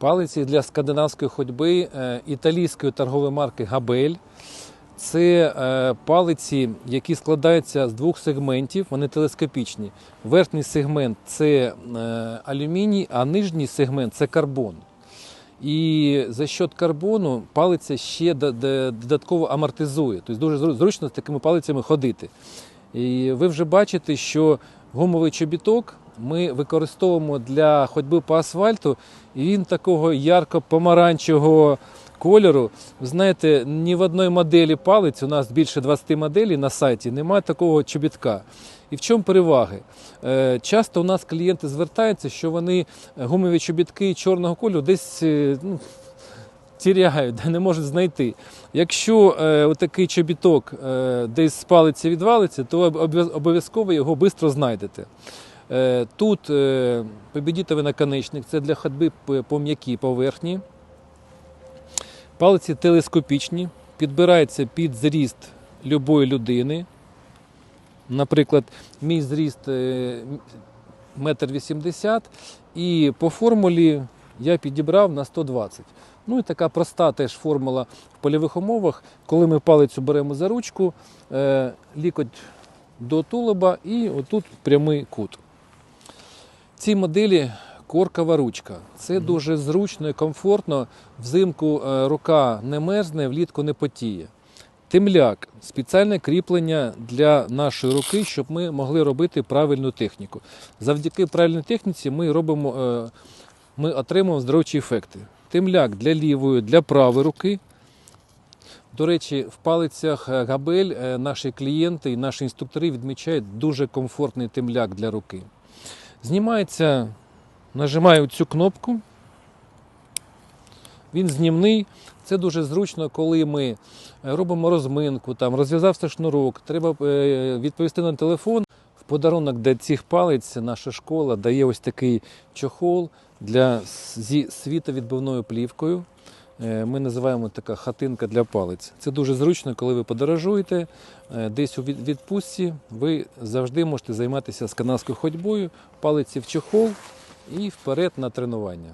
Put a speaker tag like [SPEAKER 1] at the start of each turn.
[SPEAKER 1] Палиці для скандинавської ходьби е, італійської торгової марки Габель. Це е, палиці, які складаються з двох сегментів, вони телескопічні. Верхній сегмент це е, алюміній, а нижній сегмент це карбон. І за счет карбону палиця ще до- до- додатково амортизує. Тобто дуже зручно з такими палицями ходити. І ви вже бачите, що гумовий чобіток ми використовуємо для ходьби по асфальту, і він такого ярко-помаранчевого кольору. Знаєте, ні в одній моделі палиць, у нас більше 20 моделей на сайті, немає такого чобітка. І в чому переваги? Е, Часто у нас клієнти звертаються, що вони гумові чобітки чорного кольору десь е, ну, тіряють, де не можуть знайти. Якщо е, отакий чобіток е, десь палиці відвалиться, то обов'язково його швидко знайдете. Е, Тут е, побідітовий наконечник це для ходьби по- м'якій поверхні. Палиці телескопічні, підбираються під зріст любої людини. Наприклад, мій зріст е, метр вісімдесят, і по формулі я підібрав на 120. Ну і така проста теж формула в польових умовах, коли ми палицю беремо за ручку, е, лікоть до тулуба і отут прямий кут. Ці моделі коркова ручка. Це дуже зручно і комфортно. Взимку е, рука не мерзне, влітку не потіє. Темляк спеціальне кріплення для нашої руки, щоб ми могли робити правильну техніку. Завдяки правильній техніці ми робимо, е, ми отримуємо здоровчі ефекти. Темляк для лівої, для правої руки. До речі, в палицях е, Габель наші клієнти і наші інструктори відмічають дуже комфортний темляк для руки. Знімається, нажимаю цю кнопку. Він знімний. Це дуже зручно, коли ми е, робимо розминку, там, розв'язався шнурок, треба е, відповісти на телефон. В подарунок до цих палиць наша школа дає ось такий чохол для зі світовідбивною плівкою. Е, Ми називаємо така хатинка для палиць. Це дуже зручно, коли ви подорожуєте е, десь у від- відпустці. Ви завжди можете займатися сканавською ходьбою, палиці в чохол і вперед на тренування.